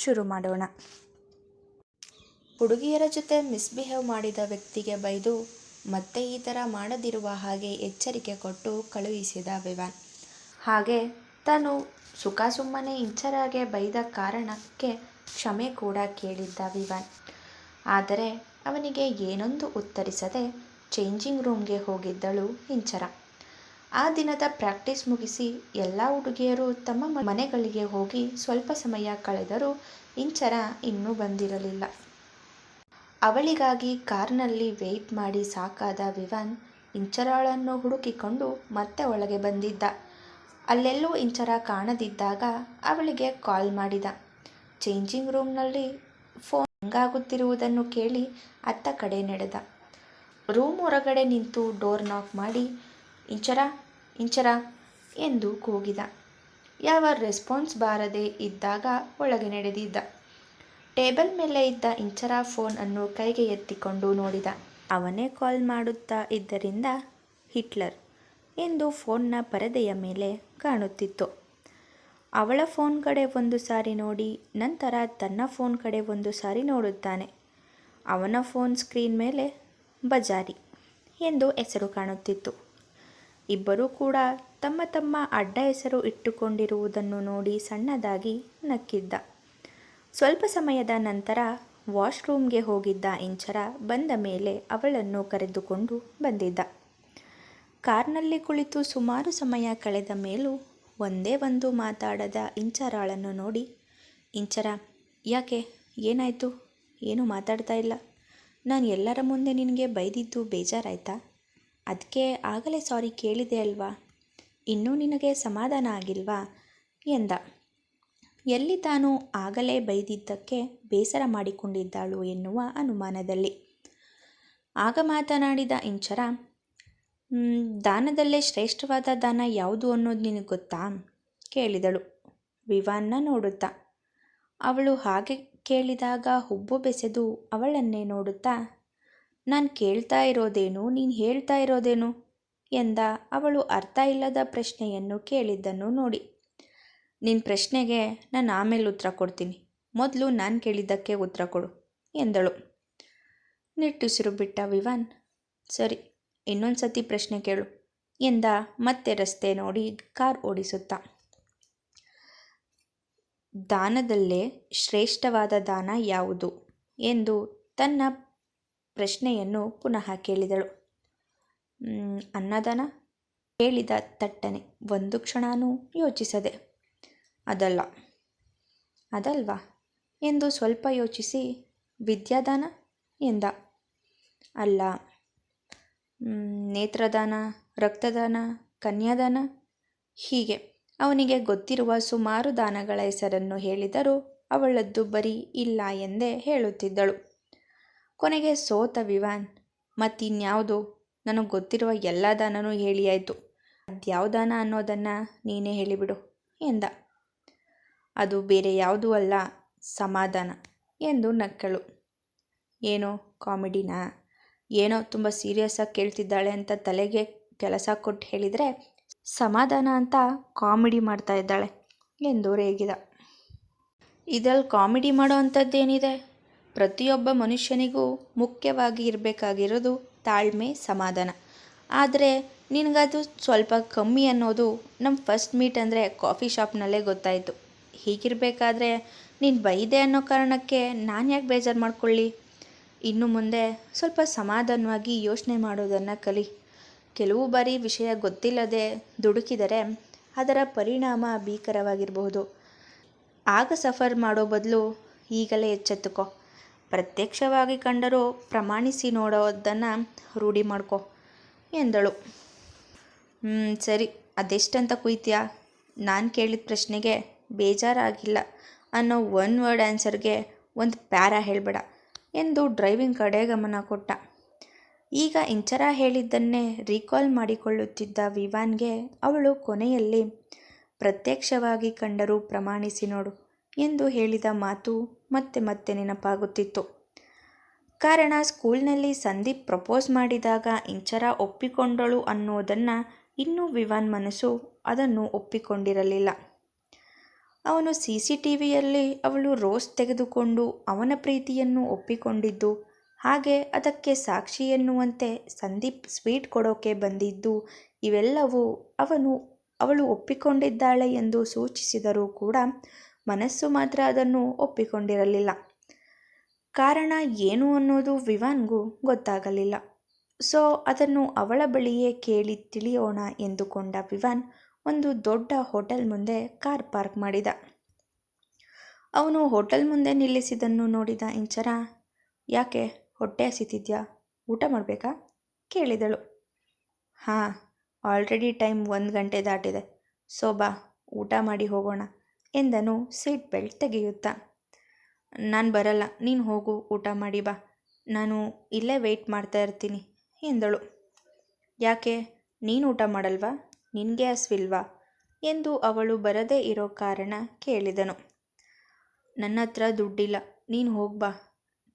ಶುರು ಮಾಡೋಣ. ಹುಡುಗಿಯರ ಜೊತೆ ಮಿಸ್ಬಿಹೇವ್ ಮಾಡಿದ ವ್ಯಕ್ತಿಗೆ ಬೈದು ಮತ್ತೆ ಈ ಥರ ಮಾಡದಿರುವ ಹಾಗೆ ಎಚ್ಚರಿಕೆ ಕೊಟ್ಟು ಕಳುಹಿಸಿದ ವಿವಾನ್. ಹಾಗೆ ತಾನು ಸುಖ ಸುಮ್ಮನೆ ಇಂಚರಾಗೆ ಬೈದ ಕಾರಣಕ್ಕೆ ಕ್ಷಮೆ ಕೂಡ ಕೇಳಿದ್ದ ವಿವಾನ್. ಆದರೆ ಅವನಿಗೆ ಏನೊಂದು ಉತ್ತರಿಸದೆ ಚೇಂಜಿಂಗ್ ರೂಮ್ಗೆ ಹೋಗಿದ್ದಳು ಇಂಚರ. ಆ ದಿನದ ಪ್ರಾಕ್ಟೀಸ್ ಮುಗಿಸಿ ಎಲ್ಲ ಹುಡುಗಿಯರು ತಮ್ಮ ಮನೆಗಳಿಗೆ ಹೋಗಿ ಸ್ವಲ್ಪ ಸಮಯ ಕಳೆದರೂ ಇಂಚರ ಇನ್ನೂ ಬಂದಿರಲಿಲ್ಲ. ಅವಳಿಗಾಗಿ ಕಾರ್ನಲ್ಲಿ ವೆಯ್ಟ್ ಮಾಡಿ ಸಾಕಾದ ವಿವಾನ್ ಇಂಚರಾಳನ್ನು ಹುಡುಕಿಕೊಂಡು ಮತ್ತೆ ಒಳಗೆ ಬಂದಿದ್ದ. ಅಲ್ಲೆಲ್ಲೂ ಇಂಚರ ಕಾಣದಿದ್ದಾಗ ಅವಳಿಗೆ ಕಾಲ್ ಮಾಡಿದ. ಚೇಂಜಿಂಗ್ ರೂಮ್ನಲ್ಲಿ ಫೋನ್ ಹೆಂಗಾಗುತ್ತಿರುವುದನ್ನು ಕೇಳಿ ಅತ್ತ ಕಡೆ ನಡೆದ. ರೂಮ್ ಹೊರಗಡೆ ನಿಂತು ಡೋರ್ ನಾಕ್ ಮಾಡಿ ಇಂಚರ ಇಂಚರ ಎಂದು ಕೂಗಿದ. ಯಾವ ರೆಸ್ಪಾನ್ಸ್ ಬಾರದೆ ಇದ್ದಾಗ ಒಳಗೆ ನಡೆದಿದ್ದ. ಟೇಬಲ್ ಮೇಲೆ ಇದ್ದ ಇಂಚರ ಫೋನ್ ಅನ್ನು ಕೈಗೆ ಎತ್ತಿಕೊಂಡು ನೋಡಿದ. ಅವನೇ ಕಾಲ್ ಮಾಡುತ್ತಾ ಇದ್ದರಿಂದ ಹಿಟ್ಲರ್ ಎಂದು ಫೋನ್ನ ಪರದೆಯ ಮೇಲೆ ಕಾಣುತ್ತಿತ್ತು. ಅವಳ ಫೋನ್ ಕಡೆ ಒಂದು ಸಾರಿ ನೋಡಿ, ನಂತರ ತನ್ನ ಫೋನ್ ಕಡೆ ಒಂದು ಸಾರಿ ನೋಡುತ್ತಾನೆ. ಅವನ ಫೋನ್ ಸ್ಕ್ರೀನ್ ಮೇಲೆ ಬಜಾರಿ ಎಂದು ಹೆಸರು ಕಾಣುತ್ತಿತ್ತು. ಇಬ್ಬರೂ ಕೂಡ ತಮ್ಮ ತಮ್ಮ ಅಡ್ಡ ಹೆಸರು ಇಟ್ಟುಕೊಂಡಿರುವುದನ್ನು ನೋಡಿ ಸಣ್ಣದಾಗಿ ನಕ್ಕಿದ್ದ. ಸ್ವಲ್ಪ ಸಮಯದ ನಂತರ ವಾಶ್ರೂಮ್ಗೆ ಹೋಗಿದ್ದ ಇಂಚರ ಬಂದ ಮೇಲೆ ಅವಳನ್ನು ಕರೆದುಕೊಂಡು ಬಂದಿದ್ದ. ಕಾರ್ನಲ್ಲಿ ಕುಳಿತು ಸುಮಾರು ಸಮಯ ಕಳೆದ ಮೇಲೂ ಒಂದೇ ಒಂದು ಮಾತಾಡದ ಇಂಚರಾಳನ್ನು ನೋಡಿ, ಇಂಚರ, ಯಾಕೆ? ಏನಾಯಿತು? ಏನು ಮಾತಾಡ್ತಾ ಇಲ್ಲ? ನಾನು ಎಲ್ಲರ ಮುಂದೆ ನಿನಗೆ ಬೈದಿದ್ದು ಬೇಜಾರಾಯ್ತಾ? ಅದಕ್ಕೆ ಆಗಲೇ ಸಾರಿ ಕೇಳಿದೆ ಅಲ್ವಾ? ಇನ್ನೂ ನಿನಗೆ ಸಮಾಧಾನ ಆಗಿಲ್ವಾ? ಎಂದ. ಎಲ್ಲಿ ತಾನು ಆಗಲೇ ಬೈದಿದ್ದಕ್ಕೆ ಬೇಸರ ಮಾಡಿಕೊಂಡಿದ್ದಾಳು ಎನ್ನುವ ಅನುಮಾನದಲ್ಲಿ. ಆಗ ಮಾತನಾಡಿದ ಇಂಚರ ದಾನದಲ್ಲೇ ಶ್ರೇಷ್ಠವಾದ ದಾನ ಯಾವುದು ಅನ್ನೋದು ನಿನಗೆ ಗೊತ್ತಾ? ಕೇಳಿದಳು. ವಿವಾನ್ನ ನೋಡುತ್ತಾ. ಅವಳು ಹಾಗೆ ಕೇಳಿದಾಗ ಹುಬ್ಬು ಬೆಸೆದು ಅವಳನ್ನೇ ನೋಡುತ್ತಾ ನಾನು ಕೇಳ್ತಾ ಇರೋದೇನು? ನೀನು ಹೇಳ್ತಾ ಇರೋದೇನು? ಎಂದ ಅವಳು ಅರ್ಥ ಇಲ್ಲದ ಪ್ರಶ್ನೆಯನ್ನು ಕೇಳಿದ್ದನ್ನು ನೋಡಿ. ನಿನ್ನ ಪ್ರಶ್ನೆಗೆ ನಾನು ಆಮೇಲೆ ಉತ್ತರ ಕೊಡ್ತೀನಿ. ಮೊದಲು ನಾನು ಕೇಳಿದ್ದಕ್ಕೆ ಉತ್ತರ ಕೊಡು, ಎಂದಳು. ನಿಟ್ಟುಸಿರು ಬಿಟ್ಟ ವಿವಾನ್, ಸರಿ ಇನ್ನೊಂದು ಸತಿ ಪ್ರಶ್ನೆ ಕೇಳು, ಎಂದ ಮತ್ತೆ ರಸ್ತೆ ನೋಡಿ ಕಾರ್ ಓಡಿಸುತ್ತಾ. ದಾನದಲ್ಲೇ ಶ್ರೇಷ್ಠವಾದ ದಾನ ಯಾವುದು? ಎಂದು ತನ್ನ ಪ್ರಶ್ನೆಯನ್ನು ಪುನಃ ಕೇಳಿದಳು. ಅನ್ನದಾನ? ಕೇಳಿದ ತಟ್ಟನೆ. ಒಂದು ಕ್ಷಣನೂ ಯೋಚಿಸದೆ. ಅದಲ್ಲ. ಅದಲ್ವಾ? ಎಂದು ಸ್ವಲ್ಪ ಯೋಚಿಸಿ. ವಿದ್ಯಾದಾನ? ಎಂದ. ಅಲ್ಲ. ನೇತ್ರದಾನ, ರಕ್ತದಾನ, ಕನ್ಯಾದಾನ? ಹೀಗೆ. ಅವನಿಗೆ ಗೊತ್ತಿರುವ ಸುಮಾರು ದಾನಗಳ ಹೆಸರನ್ನು ಹೇಳಿದರೂ ಅವಳದ್ದು ಬರೀ ಇಲ್ಲ ಎಂದೇ ಹೇಳುತ್ತಿದ್ದಳು. ಕೊನೆಗೆ ಸೋತ ವಿವಾನ್. ಮತ್ತಿನ್ಯಾವುದು? ನನಗೆ ಗೊತ್ತಿರುವ ಎಲ್ಲ ದಾನನೂ ಹೇಳಿಯಾಯಿತು ಅದ್ಯಾವ ದಾನ ಅನ್ನೋದನ್ನು ನೀನೇ ಹೇಳಿಬಿಡು ಎಂದ. ಅದು ಬೇರೆ ಯಾವುದೂ ಅಲ್ಲ, ಸಮಾಧಾನ ಎಂದು ನಕ್ಕಳು. ಏನೋ ಕಾಮಿಡಿನಾ? ಏನೋ ತುಂಬ ಸೀರಿಯಸ್ಸಾಗಿ ಕೇಳ್ತಿದ್ದಾಳೆ ಅಂತ ತಲೆಗೆ ಕೆಲಸ ಕೊಟ್ಟು ಹೇಳಿದರೆ, ಸಮಾಧಾನ ಅಂತ ಕಾಮಿಡಿ ಮಾಡ್ತಾ ಇದ್ದಾಳೆ ಎಂದು ರೇಗಿದ. ಇದರಲ್ಲಿ ಕಾಮಿಡಿ ಮಾಡೋ ಅಂಥದ್ದೇನಿದೆ? ಪ್ರತಿಯೊಬ್ಬ ಮನುಷ್ಯನಿಗೂ ಮುಖ್ಯವಾಗಿ ಇರಬೇಕಾಗಿರೋದು ತಾಳ್ಮೆ, ಸಮಾಧಾನ. ಆದರೆ ನಿನಗದು ಸ್ವಲ್ಪ ಕಮ್ಮಿ ಅನ್ನೋದು ನಮ್ಮ ಫಸ್ಟ್ ಮೀಟ್ ಅಂದರೆ ಕಾಫಿ ಶಾಪ್ನಲ್ಲೇ ಗೊತ್ತಾಯಿತು. ಹೀಗಿರಬೇಕಾದ್ರೆ ನೀನು ಬೈದೆ ಅನ್ನೋ ಕಾರಣಕ್ಕೆ ನಾನು ಯಾಕೆ ಬೇಜಾರು ಮಾಡ್ಕೊಳ್ಳಿ? ಇನ್ನು ಮುಂದೆ ಸ್ವಲ್ಪ ಸಮಾಧಾನವಾಗಿ ಯೋಚನೆ ಮಾಡೋದನ್ನು ಕಲಿ. ಕೆಲವು ಬಾರಿ ವಿಷಯ ಗೊತ್ತಿಲ್ಲದೆ ದುಡುಕಿದರೆ ಅದರ ಪರಿಣಾಮ ಭೀಕರವಾಗಿರಬಹುದು. ಆಗ ಸಫರ್ ಮಾಡೋ ಬದಲು ಈಗಲೇ ಎಚ್ಚೆತ್ತುಕೋ. ಪ್ರತ್ಯಕ್ಷವಾಗಿ ಕಂಡರೂ ಪ್ರಮಾಣಿಸಿ ನೋಡೋದನ್ನು ರೂಢಿ ಮಾಡ್ಕೊ ಎಂದಳು. ಸರಿ, ಅದೆಷ್ಟಂತ ಕುಯ್ತೀಯಾ? ನಾನು ಕೇಳಿದ ಪ್ರಶ್ನೆಗೆ ಬೇಜಾರಾಗಿಲ್ಲ ಅನ್ನೋ ಒನ್ ವರ್ಡ್ ಆನ್ಸರ್ಗೆ ಒಂದು ಪ್ಯಾರ ಹೇಳಬೇಡ ಎಂದು ಡ್ರೈವಿಂಗ್ ಕಡೆ ಗಮನ ಕೊಟ್ಟ. ಈಗ ಇಂಚರ ಹೇಳಿದ್ದನ್ನೇ ರೀಕಾಲ್ ಮಾಡಿಕೊಳ್ಳುತ್ತಿದ್ದ ವಿವಾನ್ಗೆ ಅವಳು ಕೊನೆಯಲ್ಲಿ ಪ್ರತ್ಯಕ್ಷವಾಗಿ ಕಂಡರೂ ಪ್ರಮಾಣಿಸಿ ನೋಡು. ಎಂದು ಹೇಳಿದ ಮಾತು ಮತ್ತೆ ಮತ್ತೆ ನೆನಪಾಗುತ್ತಿತ್ತು. ಕಾರಣ ಸ್ಕೂಲ್ನಲ್ಲಿ ಸಂದೀಪ್ ಪ್ರಪೋಸ್ ಮಾಡಿದಾಗ ಇಂಚರ ಒಪ್ಪಿಕೊಂಡಳು ಅನ್ನೋದನ್ನು ಇನ್ನೂ ವಿವಾನ್ ಮನಸ್ಸು ಅದನ್ನು ಒಪ್ಪಿಕೊಂಡಿರಲಿಲ್ಲ. ಅವನು ಸಿ ಸಿ ಟಿ ವಿಯಲ್ಲಿ ಅವಳು ರೋಸ್ ತೆಗೆದುಕೊಂಡು ಅವನ ಪ್ರೀತಿಯನ್ನು ಒಪ್ಪಿಕೊಂಡಿದ್ದು, ಹಾಗೆ ಅದಕ್ಕೆ ಸಾಕ್ಷಿ ಎನ್ನುವಂತೆ ಸಂದೀಪ್ ಸ್ವೀಟ್ ಕೊಡೋಕೆ ಬಂದಿದ್ದು, ಇವೆಲ್ಲವೂ ಅವನು, ಅವಳು ಒಪ್ಪಿಕೊಂಡಿದ್ದಾಳೆ ಎಂದು ಸೂಚಿಸಿದರೂ ಕೂಡ ಮನಸ್ಸು ಮಾತ್ರ ಅದನ್ನು ಒಪ್ಪಿಕೊಂಡಿರಲಿಲ್ಲ. ಕಾರಣ ಏನು ಅನ್ನೋದು ವಿವಾನ್ಗೂ ಗೊತ್ತಾಗಲಿಲ್ಲ. ಸೊ, ಅದನ್ನು ಅವಳ ಬಳಿಯೇ ಕೇಳಿ ತಿಳಿಯೋಣ ಎಂದುಕೊಂಡ ವಿವಾನ್ ಒಂದು ದೊಡ್ಡ ಹೋಟೆಲ್ ಮುಂದೆ ಕಾರ್ ಪಾರ್ಕ್ ಮಾಡಿದ. ಅವನು ಹೋಟೆಲ್ ಮುಂದೆ ನಿಲ್ಲಿಸಿದನ್ನು ನೋಡಿದ ಇಂಚರ, ಯಾಕೆ, ಹೊಟ್ಟೆ ಹಸಿತಿದ್ಯಾ? ಊಟ ಮಾಡಬೇಕಾ? ಕೇಳಿದಳು. ಹಾಂ, ಆಲ್ರೆಡಿ ಟೈಮ್ ಒಂದು ಗಂಟೆ ದಾಟಿದೆ. ಸೊ, ಬಾ, ಊಟ ಮಾಡಿ ಹೋಗೋಣ. ಎಂದನು ಸೀಟ್ ಬೆಲ್ಟ್ ತೆಗೆಯುತ್ತಾ. ನಾನು ಬರಲ್ಲ, ನೀನು ಹೋಗು, ಊಟ ಮಾಡಿ ಬಾ. ನಾನು ಇಲ್ಲೇ ವೆಯ್ಟ್ ಮಾಡ್ತಾ ಇರ್ತೀನಿ, ಎಂದಳು. ಯಾಕೆ, ನೀನು ಊಟ ಮಾಡಲ್ವಾ? ನಿನಗೆ ಹಸ್ವಿಲ್ವಾ? ಎಂದು ಅವಳು ಬರದೇ ಇರೋ ಕಾರಣ ಕೇಳಿದನು. ನನ್ನ ಹತ್ರ ದುಡ್ಡಿಲ್ಲ, ನೀನು ಹೋಗ್ಬಾ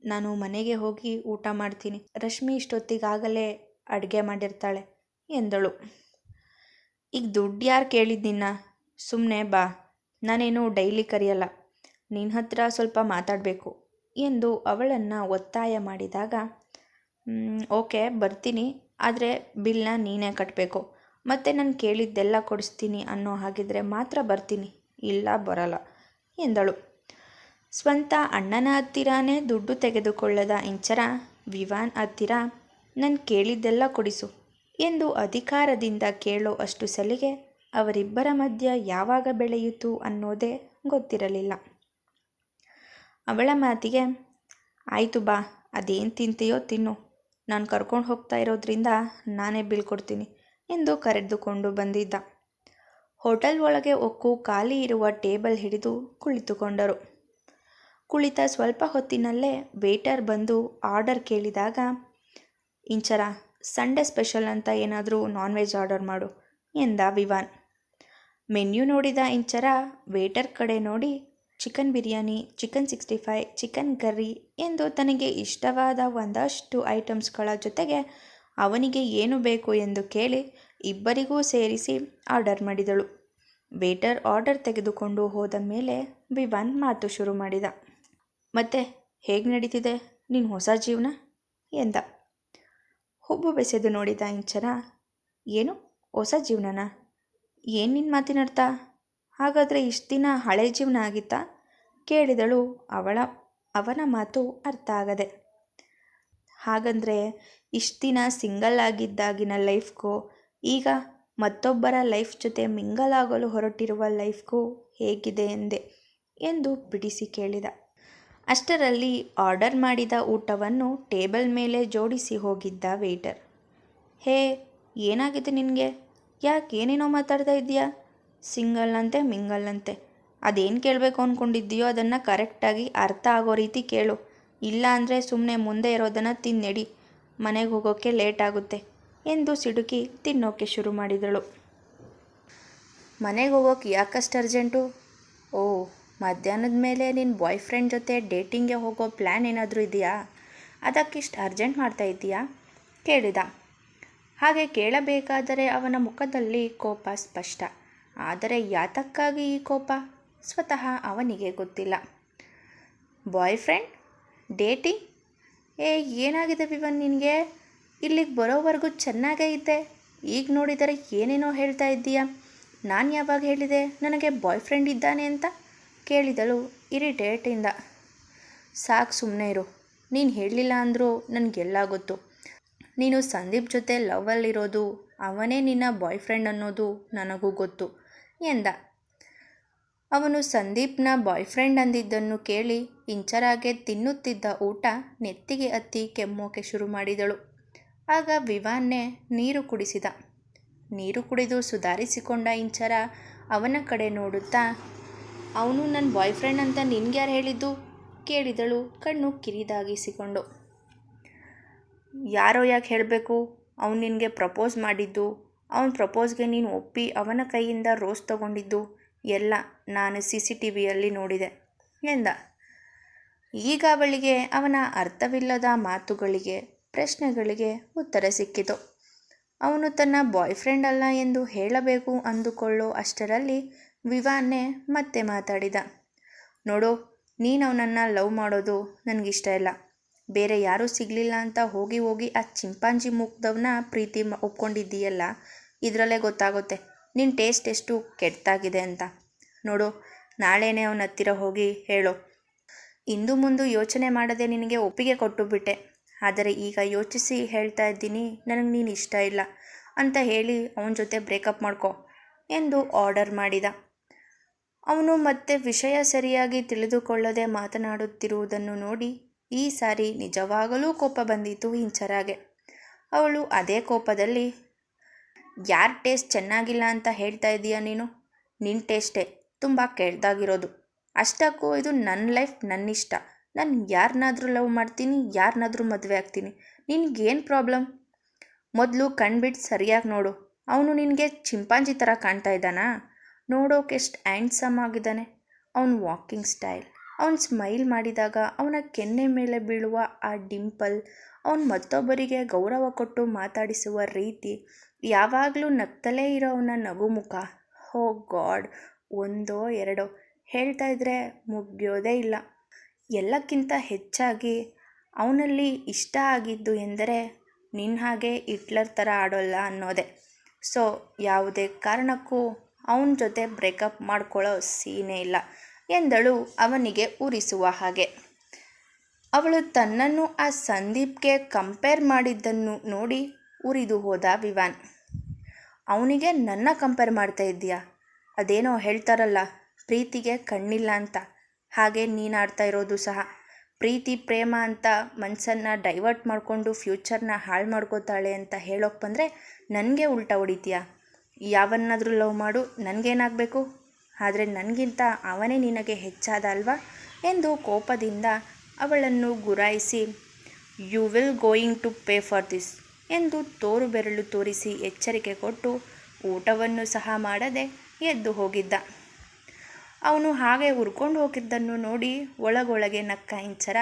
ನಾನು ಮನೆಗೆ ಹೋಗಿ ಊಟ ಮಾಡ್ತೀನಿ. ರಶ್ಮಿ ಇಷ್ಟೊತ್ತಿಗಾಗಲೇ ಅಡುಗೆ ಮಾಡಿರ್ತಾಳೆ, ಎಂದಳು. ಈಗ ದುಡ್ಡು ಯಾರು ಕೇಳಿದ್ದಿನ್ನ ಸುಮ್ಮನೆ ಬಾ. ನಾನೇನು ಡೈಲಿ ಕರೆಯಲ್ಲ. ನಿನ್ನ ಹತ್ರ ಸ್ವಲ್ಪ ಮಾತಾಡಬೇಕು ಎಂದು ಅವಳನ್ನು ಒತ್ತಾಯ ಮಾಡಿದಾಗ ಓಕೆ, ಬರ್ತೀನಿ. ಆದರೆ ಬಿಲ್ನ ನೀನೇ ಕಟ್ಟಬೇಕು ಮತ್ತು ನಾನು ಕೇಳಿದ್ದೆಲ್ಲ ಕೊಡಿಸ್ತೀನಿ ಅನ್ನೋ ಹಾಗಿದ್ರೆ ಮಾತ್ರ ಬರ್ತೀನಿ. ಇಲ್ಲ, ಬರಲ್ಲ, ಎಂದಳು. ಸ್ವಂತ ಅಣ್ಣನ ಹತ್ತಿರನೇ ದುಡ್ಡು ತೆಗೆದುಕೊಳ್ಳದ ಇಂಚರ, ವಿವಾನ್ ಹತ್ತಿರ ನಾನು ಕೇಳಿದ್ದೆಲ್ಲ ಕೊಡಿಸು ಎಂದು ಅಧಿಕಾರದಿಂದ ಕೇಳೋ ಅಷ್ಟು ಸಲಿಗೆ ಅವರಿಬ್ಬರ ಮಧ್ಯ ಯಾವಾಗ ಬೆಳೆಯಿತು ಅನ್ನೋದೇ ಗೊತ್ತಿರಲಿಲ್ಲ. ಅವಳ ಮಾತಿಗೆ, ಆಯಿತು ಬಾ, ಅದೇನು ತಿಂತೀಯೋ ತಿನ್ನು. ನಾನು ಕರ್ಕೊಂಡು ಹೋಗ್ತಾ ಇರೋದ್ರಿಂದ ನಾನೇ ಬೀಳ್ಕೊಡ್ತೀನಿ ಎಂದು ಕರೆದುಕೊಂಡು ಬಂದಿದ್ದ. ಹೋಟೆಲ್ ಒಳಗೆ ಒಕ್ಕು ಖಾಲಿ ಇರುವ ಟೇಬಲ್ ಹಿಡಿದು ಕುಳಿತುಕೊಂಡರು. ಕುಳಿತ ಸ್ವಲ್ಪ ಹೊತ್ತಿನಲ್ಲೇ ವೇಟರ್ ಬಂದು ಆರ್ಡರ್ ಕೇಳಿದಾಗ, ಇಂಚರ, ಸಂಡೇ ಸ್ಪೆಷಲ್ ಅಂತ ಏನಾದರೂ ನಾನ್ ವೆಜ್ ಆರ್ಡರ್ ಮಾಡು. ಎಂದ ವಿವಾನ್. ಮೆನ್ಯೂ ನೋಡಿದ ಇಂಚರ, ವೇಟರ್ ಕಡೆ ನೋಡಿ, chicken biryani, chicken sixty five chicken curry ಎಂದು ತನಗೆ ಇಷ್ಟವಾದ ಒಂದಷ್ಟು ಐಟಮ್ಸ್ಗಳ ಜೊತೆಗೆ ಅವನಿಗೆ ಏನು ಬೇಕು ಎಂದು ಕೇಳಿ ಇಬ್ಬರಿಗೂ ಸೇರಿಸಿ ಆರ್ಡರ್ ಮಾಡಿದಳು. ವೇಟರ್ ಆರ್ಡರ್ ತೆಗೆದುಕೊಂಡು ಹೋದ ಮೇಲೆ ವಿವಾನ್ ಮಾತು ಶುರು ಮಾಡಿದ. ಮತ್ತೆ ಹೇಗೆ ನಡೀತಿದೆ ನಿನ್ನ ಹೊಸ ಜೀವನ? ಎಂದ. ಹುಬ್ಬು ಬೆಸೆದು ನೋಡಿದ ಇಂಚರ, ಏನು? ಹೊಸ ಜೀವನನ? ಏನು ನಿನ್ನ ಮಾತಿನರ್ಥ ಹಾಗಾದರೆ ಇಷ್ಟು ದಿನ ಹಳೆ ಜೀವನ ಆಗಿತ್ತಾ? ಕೇಳಿದಳು ಅವಳ, ಅವನ ಮಾತು ಅರ್ಥ ಆಗದೆ. ಹಾಗಂದರೆ ಇಷ್ಟು ದಿನ ಸಿಂಗಲ್ ಆಗಿದ್ದಾಗಿನ ಲೈಫ್ಗೂ, ಈಗ ಮತ್ತೊಬ್ಬರ ಲೈಫ್ ಜೊತೆ ಮಿಂಗಲ್ ಆಗಲು ಹೊರಟಿರುವ ಲೈಫ್ಗೂ ಹೇಗಿದೆ ಎಂದೆ ಎಂದು ಬಿಡಿಸಿ ಕೇಳಿದ. ಅಷ್ಟರಲ್ಲಿ ಆರ್ಡರ್ ಮಾಡಿದ ಊಟವನ್ನು ಟೇಬಲ್ ಮೇಲೆ ಜೋಡಿಸಿ ಹೋಗಿದ್ದ ವೇಟರ್. ಹೇ, ಏನಾಗಿದೆ ನಿನಗೆ? ಯಾಕೆ ಏನೇನೋ ಮಾತಾಡ್ತಾ ಇದೆಯಾ ಸಿಂಗಲ್ ಅಂತೆ ಮಿಂಗಲ್ ಅಂತೆ ಅದೇನು ಕೇಳಬೇಕು ಅಂದ್ಕೊಂಡಿದ್ದೀಯೋ ಅದನ್ನು ಕರೆಕ್ಟಾಗಿ ಅರ್ಥ ಆಗೋ ರೀತಿ ಕೇಳು. ಇಲ್ಲ ಅಂದರೆ ಸುಮ್ಮನೆ ಮುಂದೆ ಇರೋದನ್ನು ತಿನ್ನೆಡಿ. ಮನೆಗೆ ಹೋಗೋಕ್ಕೆ ಲೇಟ್ ಆಗುತ್ತೆ ಎಂದು ಸಿಡುಕಿ ತಿನ್ನೋಕೆ ಶುರು ಮಾಡಿದಳು. ಮನೆಗೆ ಹೋಗೋಕೆ ಯಾಕಷ್ಟು ಅರ್ಜೆಂಟು? ಓ, ಮಧ್ಯಾಹ್ನದ ಮೇಲೆ ನಿನ್ನ ಬಾಯ್ ಫ್ರೆಂಡ್ ಜೊತೆ ಡೇಟಿಂಗ್ಗೆ ಹೋಗೋ ಪ್ಲ್ಯಾನ್ ಏನಾದರೂ ಇದೆಯಾ? ಅದಕ್ಕಿಷ್ಟು ಅರ್ಜೆಂಟ್ ಮಾಡ್ತಾ ಇದ್ದೀಯಾ? ಕೇಳಿದ. ಹಾಗೆ ಕೇಳಬೇಕಾದರೆ ಅವನ ಮುಖದಲ್ಲಿ ಕೋಪ ಸ್ಪಷ್ಟ. ಆದರೆ ಯಾತಕ್ಕಾಗಿ ಈ ಕೋಪ? ಸ್ವತಃ ಅವನಿಗೆ ಗೊತ್ತಿಲ್ಲ. Boyfriend dating? ಏ, ಏನಾಗಿದೆ ವಿವನ್ ನಿನಗೆ? ಇಲ್ಲಿಗೆ ಬರೋವರೆಗೂ ಚೆನ್ನಾಗೇ ಇದ್ದೆ. ಈಗ ನೋಡಿದರೆ ಏನೇನೋ ಹೇಳ್ತಾ ಇದ್ದೀಯಾ? ನಾನು ಯಾವಾಗ ಹೇಳಿದೆ? ನನಗೆ ಬಾಯ್ ಫ್ರೆಂಡ್ ಇದ್ದಾನೆ ಅಂತ? ಕೇಳಿದಳು ಇರಿಟೇಟಿಂದ ಸಾಕು ಸುಮ್ಮನೆ ಇರು. ನೀನು ಹೇಳಲಿಲ್ಲ ಅಂದರೂ ನನಗೆಲ್ಲ ಗೊತ್ತು. ನೀನು ಸಂದೀಪ್ ಜೊತೆ ಲವ್ವಲ್ಲಿರೋದು, ಅವನೇ ನಿನ್ನ ಬಾಯ್ ಫ್ರೆಂಡ್ ಅನ್ನೋದು ನನಗೂ ಗೊತ್ತು ಎಂದ. ಅವನು ಸಂದೀಪ್ನ ಬಾಯ್ ಫ್ರೆಂಡ್ ಅಂದಿದ್ದನ್ನು ಕೇಳಿ ಇಂಚರಾಗೆ ತಿನ್ನುತ್ತಿದ್ದ ಊಟ ನೆತ್ತಿಗೆ ಹತ್ತಿ ಕೆಮ್ಮೋಕೆ ಶುರು ಮಾಡಿದಳು. ಆಗ ವಿವಾನ್ನೇ ನೀರು ಕುಡಿಸಿದ. ನೀರು ಕುಡಿದು ಸುಧಾರಿಸಿಕೊಂಡ ಇಂಚರ ಅವನ ಕಡೆ ನೋಡುತ್ತಾ, ಅವನು ನನ್ನ ಬಾಯ್ ಫ್ರೆಂಡ್ ಅಂತ ನಿನ್ಗೆ ಯಾರು ಹೇಳಿದ್ದು? ಕೇಳಿದಳು. ಕಣ್ಣು ಕಿರಿದಾಗಿಸಿಕೊಂಡು. ಯಾರೋ ಯಾಕೆ ಹೇಳಬೇಕು? ಅವನು ನಿನಗೆ ಪ್ರಪೋಸ್ ಮಾಡಿದ್ದು. ಅವನ ಪ್ರಪೋಸ್ಗೆ ನೀನು ಒಪ್ಪಿ ಅವನ ಕೈಯಿಂದ ರೋಸ್ ತಗೊಂಡಿದ್ದು. ಎಲ್ಲ ನಾನು ಸಿ ಸಿ ಟಿ ವಿಯಲ್ಲಿ ನೋಡಿದೆ ಎಂದ. ಈಗ ಅವಳಿಗೆ ಅವನ ಅರ್ಥವಿಲ್ಲದ ಮಾತುಗಳಿಗೆ, ಪ್ರಶ್ನೆಗಳಿಗೆ ಉತ್ತರ ಸಿಕ್ಕಿತು. ಅವನು ತನ್ನ ಬಾಯ್ ಫ್ರೆಂಡ್ ಅಲ್ಲ ಎಂದು ಹೇಳಬೇಕು ಅಂದುಕೊಳ್ಳೋ ಅಷ್ಟರಲ್ಲಿ ವಿವಾನೆ ಮತ್ತೆ ಮಾತಾಡಿದ. ನೋಡು, ನೀನು ಅವನನ್ನು ಲವ್ ಮಾಡೋದು ನನಗಿಷ್ಟ ಇಲ್ಲ. ಬೇರೆ ಯಾರೂ ಸಿಗಲಿಲ್ಲ ಅಂತ ಹೋಗಿ ಹೋಗಿ ಆ ಚಿಂಪಾಂಜಿ ಮುಗ್ದವನ್ನ ಪ್ರೀತಿ ಮ- ಒಪ್ಕೊಂಡಿದ್ದೀಯಲ್ಲ? ಇದರಲ್ಲೇ ಗೊತ್ತಾಗುತ್ತೆ. ನಿನ್ನ ಟೇಸ್ಟ್ ಎಷ್ಟು ಕೆಟ್ಟಾಗಿದೆ ಅಂತ. ನೋಡು, ನಾಳೆನೇ ಅವನ ಹತ್ತಿರ ಹೋಗಿ ಹೇಳು. ಇಂದು ಮುಂದೆ ಯೋಚನೆ ಮಾಡದೆ ನಿನಗೆ ಒಪ್ಪಿಗೆ ಕೊಟ್ಟು ಬಿಟ್ಟೆ. ಆದರೆ ಈಗ ಯೋಚಿಸಿ ಹೇಳ್ತಾ ಇದ್ದೀನಿ, ನನಗೆ ನೀನು ಇಷ್ಟ ಇಲ್ಲ ಅಂತ ಹೇಳಿ ಅವನ ಜೊತೆ ಬ್ರೇಕಪ್ ಮಾಡ್ಕೊ ಎಂದು ಆರ್ಡರ್ ಮಾಡಿದ. ಅವನು ಮತ್ತೆ ವಿಷಯ ಸರಿಯಾಗಿ ತಿಳಿದುಕೊಳ್ಳದೆ ಮಾತನಾಡುತ್ತಿರುವುದನ್ನು ನೋಡಿ ಈ ಸಾರಿ ನಿಜವಾಗಲೂ ಕೋಪ ಬಂದಿತು ಹಿಂಚರಾಗೆ ಅವಳು ಅದೇ ಕೋಪದಲ್ಲಿ, ಯಾರ ಟೇಸ್ಟ್ ಚೆನ್ನಾಗಿಲ್ಲ ಅಂತ ಹೇಳ್ತಾ ಇದೀಯ ನೀನು? ನಿನ್ನ ಟೇಸ್ಟೇ ತುಂಬ ಕೆಳ್ದಾಗಿರೋದು ಅಷ್ಟಕ್ಕೂ ಇದು ನನ್ನ ಲೈಫ್ ನನ್ನ ಇಷ್ಟ. ನಾನು ಯಾರನ್ನಾದರೂ ಲವ್ ಮಾಡ್ತೀನಿ ಯಾರನ್ನಾದರೂ ಮದುವೆ ಆಗ್ತೀನಿ. ನಿನಗೇನು ಪ್ರಾಬ್ಲಮ್? ಮೊದಲು ಕಣ್ಬಿಟ್ಟು ಸರಿಯಾಗಿ ನೋಡು. ಅವನು ನಿನಗೆ ಚಿಂಪಾಂಜಿ ಥರ ಕಾಣ್ತಾ ಇದ್ದಾನಾ? ನೋಡೋಕೆ ಎಷ್ಟು ಹ್ಯಾಂಡ್ಸಮ್ ಆಗಿದ್ದಾನೆ. ಅವನ ವಾಕಿಂಗ್ ಸ್ಟೈಲ್. ಅವನು ಸ್ಮೈಲ್ ಮಾಡಿದಾಗ ಅವನ ಕೆನ್ನೆ ಮೇಲೆ ಬೀಳುವ ಆ ಡಿಂಪಲ್, ಅವನು ಮತ್ತೊಬ್ಬರಿಗೆ ಗೌರವ ಕೊಟ್ಟು ಮಾತಾಡಿಸುವ ರೀತಿ ಯಾವಾಗಲೂ ನಗ್ತಲೇ ಇರೋ ಅವನ ನಗುಮುಖ. ಹೋ ಗಾಡ್, ಒಂದೋ ಎರಡೋ. ಹೇಳ್ತಾ ಇದ್ರೆ ಮುಗಿಯೋದೇ ಇಲ್ಲ. ಎಲ್ಲಕ್ಕಿಂತ ಹೆಚ್ಚಾಗಿ ಅವನಲ್ಲಿ ಇಷ್ಟ ಆಗಿದ್ದು ಎಂದರೆ ನಿನ್ನ ಹಾಗೆ ಹಿಟ್ಲರ್ ಥರ ಆಡೋಲ್ಲ ಅನ್ನೋದೇ. ಸೊ, ಯಾವುದೇ ಕಾರಣಕ್ಕೂ ಅವನ ಜೊತೆ ಬ್ರೇಕಪ್ ಮಾಡ್ಕೊಳ್ಳೋ ಸೀನೇ ಇಲ್ಲ. ಎಂದಳು ಅವನಿಗೆ ಉರಿಸುವ ಹಾಗೆ. ಅವಳು ತನ್ನನ್ನು ಆ ಸಂದೀಪ್ಗೆ ಕಂಪೇರ್ ಮಾಡಿದ್ದನ್ನು ನೋಡಿ ಉರಿದು ಹೋದ ವಿವಾನ್. ಅವನಿಗೆ ನನ್ನ ಕಂಪೇರ್ ಮಾಡ್ತಾ ಇದ್ದೀಯಾ? ಅದೇನೋ ಹೇಳ್ತಾರಲ್ಲ, ಪ್ರೀತಿಗೆ ಕಣ್ಣಿಲ್ಲ ಅಂತ. ಹಾಗೆ ನೀನು ಆಡ್ತಾ ಇರೋದು ಸಹ. ಪ್ರೀತಿ, ಪ್ರೇಮ ಅಂತ ಮನಸ್ಸನ್ನು ಡೈವರ್ಟ್ ಮಾಡಿಕೊಂಡು ಫ್ಯೂಚರ್ನ ಹಾಳು ಮಾಡ್ಕೋತಾಳೆ ಅಂತ ಹೇಳೋಕೆ ಬಂದರೆ ನನಗೆ ಉಲ್ಟಾ ಹೊಡಿತೀಯಾ? ಯಾವನ್ನಾದರೂ ಲವ್ ಮಾಡು, ನನಗೇನಾಗಬೇಕು? ಆದರೆ ನನಗಿಂತ ಅವನೇ ನಿನಗೆ ಹೆಚ್ಚಾದ ಅಲ್ವಾ ಎಂದು ಕೋಪದಿಂದ ಅವಳನ್ನು ಗುರಾಯಿಸಿ you will going to pay for this ಎಂದು ತೋರು ಬೆರಳು ತೋರಿಸಿ ಎಚ್ಚರಿಕೆ ಕೊಟ್ಟು ಊಟವನ್ನು ಸಹ ಮಾಡದೆ ಎದ್ದು ಹೋಗಿದ್ದ. ಅವನು ಹಾಗೆ ಉರ್ಕೊಂಡು ಹೋಗಿದ್ದನ್ನು ನೋಡಿ ಒಳಗೊಳಗೆ ನಕ್ಕ ಇಂಚರ,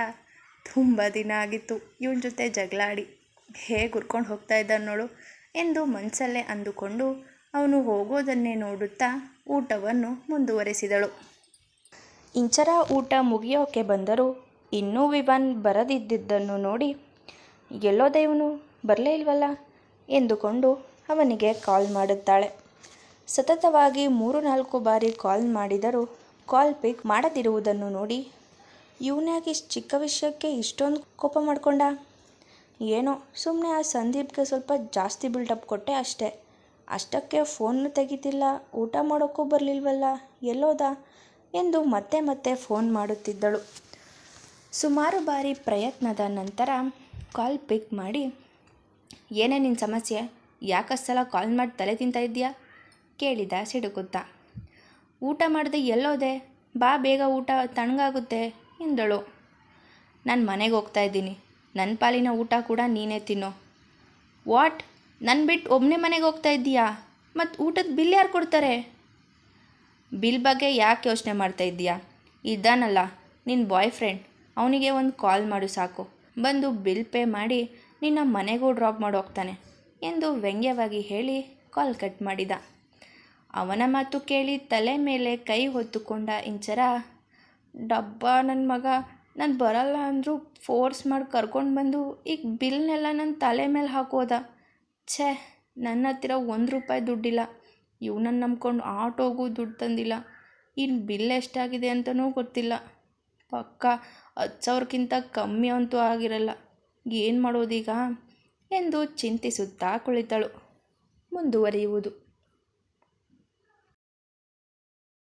ತುಂಬ ದಿನ ಆಗಿತ್ತು, ಇವನ ಜೊತೆ ಜಗಳಾಡಿ, ಹೇಗೆ ಉರ್ಕೊಂಡು ಹೋಗ್ತಾ ಇದ್ದಾನೋಳು ಎಂದು ಮನಸ್ಸಲ್ಲೇ ಅಂದುಕೊಂಡು ಅವನು ಹೋಗೋದನ್ನೇ ನೋಡುತ್ತಾ ಊಟವನ್ನು ಮುಂದುವರೆಸಿದಳು. ಇಂಚರ ಊಟ ಮುಗಿಯೋಕೆ ಬಂದರೂ ಇನ್ನೂ ವಿವಾನ್ ಬರದಿದ್ದನ್ನು ನೋಡಿ, ಎಲ್ಲೋ ದೇವನು ಬರಲೇ ಇಲ್ವಲ್ಲ ಎಂದುಕೊಂಡು ಅವನಿಗೆ ಕಾಲ್ ಮಾಡುತ್ತಾಳೆ. ಸತತವಾಗಿ ಮೂರು ನಾಲ್ಕು ಬಾರಿ ಕಾಲ್ ಮಾಡಿದರೂ ಕಾಲ್ ಪಿಕ್ ಮಾಡದಿರುವುದನ್ನು ನೋಡಿ ಇವನ್ಯಾಕೆ ಇಷ್ಟು ಚಿಕ್ಕ ವಿಷಯಕ್ಕೆ ಇಷ್ಟೊಂದು ಕೋಪ ಮಾಡಿಕೊಂಡ? ಏನೋ ಸುಮ್ಮನೆ ಆ ಸಂದೀಪ್ಗೆ ಸ್ವಲ್ಪ ಜಾಸ್ತಿ ಬಿಲ್ಡಪ್ ಕೊಟ್ಟೆ ಅಷ್ಟೇ. ಅಷ್ಟಕ್ಕೆ ಫೋನ್ ತೆಗಿತಿಲ್ಲ. ಊಟ ಮಾಡೋಕ್ಕೂ ಬರಲಿಲ್ವಲ್ಲ? ಎಲ್ಲೋದ? ಎಂದು ಮತ್ತೆ ಮತ್ತೆ ಫೋನ್ ಮಾಡುತ್ತಿದ್ದಳು. ಸುಮಾರು ಬಾರಿ ಪ್ರಯತ್ನದ ನಂತರ ಕಾಲ್ ಪಿಕ್ ಮಾಡಿ, ಏನೇ ನಿನ್ನ ಸಮಸ್ಯೆ ಯಾಕಷ್ಟೆಲ್ಲ ಕಾಲ್ ಮಾಡಿ ತಲೆ ತಿಂತ ಇದೆಯಾ ಕೇಳಿದ ಸಿಡುಕುತ್ತಾ. ಊಟ ಮಾಡಿದೆ ಎಲ್ಲೋದೆ? ಬಾ, ಬೇಗ ಊಟ ತಣ್ಣಗಾಗುತ್ತೆ ಎಂದಳು. ನಾನು ಮನೆಗೆ ಹೋಗ್ತಾ ಇದ್ದೀನಿ. ನನ್ನ ಪಾಲಿನ ಊಟ ಕೂಡ ನೀನೇ ತಿನ್ನೋ. ವಾಟ್? ನನ್ನ ಬಿಟ್ಟು ಒಬ್ಬನೇ ಮನೆಗೆ ಹೋಗ್ತಾ ಇದ್ದೀಯಾ? ಮತ್ತು ಊಟದ ಬಿಲ್ ಯಾರು ಕೊಡ್ತಾರೆ? ಬಿಲ್ ಬಗ್ಗೆ ಯಾಕೆ ಯೋಚನೆ ಮಾಡ್ತಾ ಇದ್ದೀಯಾ? ಇದ್ದಾನಲ್ಲ ನಿನ್ನ ಬಾಯ್ ಫ್ರೆಂಡ್ ಅವನಿಗೆ ಒಂದು ಕಾಲ್ ಮಾಡು ಸಾಕು. ಬಂದು ಬಿಲ್ ಪೇ ಮಾಡಿ ನಿನ್ನ ಮನೆಗೂ ಡ್ರಾಪ್ ಮಾಡಿ ಹೋಗ್ತಾನೆ ಎಂದು ವ್ಯಂಗ್ಯವಾಗಿ ಹೇಳಿ ಕಾಲ್ ಕಟ್ ಮಾಡಿದ. ಅವನ ಮಾತು ಕೇಳಿ ತಲೆ ಮೇಲೆ ಕೈ ಹೊತ್ತುಕೊಂಡ ಇಂಚರ, ಡಬ್ಬ ನನ್ನ ಮಗ, ನಾನು ಬರಲ್ಲ ಅಂದರೂ ಫೋರ್ಸ್ ಮಾಡಿ ಕರ್ಕೊಂಡು ಬಂದು ಈಗ ಬಿಲ್ನೆಲ್ಲ ನನ್ನ ತಲೆ ಮೇಲೆ ಹಾಕೋದ. ಛೇ ನನ್ನ ಹತ್ತಿರ ಒಂದು ರೂಪಾಯಿ ದುಡ್ಡಿಲ್ಲ. ಇವನನ್ನು ನಂಬ್ಕೊಂಡು ಆಟೋಗೂ ದುಡ್ಡು ತಂದಿಲ್ಲ. ಇನ್ನು ಬಿಲ್ ಎಷ್ಟಾಗಿದೆ ಅಂತಲೂ ಗೊತ್ತಿಲ್ಲ. ಪಕ್ಕ ಹತ್ತು ಸಾವಿರಕ್ಕಿಂತ ಕಮ್ಮಿ ಅಂತೂ ಆಗಿರಲ್ಲ. ಏನು ಮಾಡೋದೀಗ? ಎಂದು ಚಿಂತಿಸುತ್ತಾ ಕುಳಿತಳು. ಮುಂದುವರಿಯುವುದು.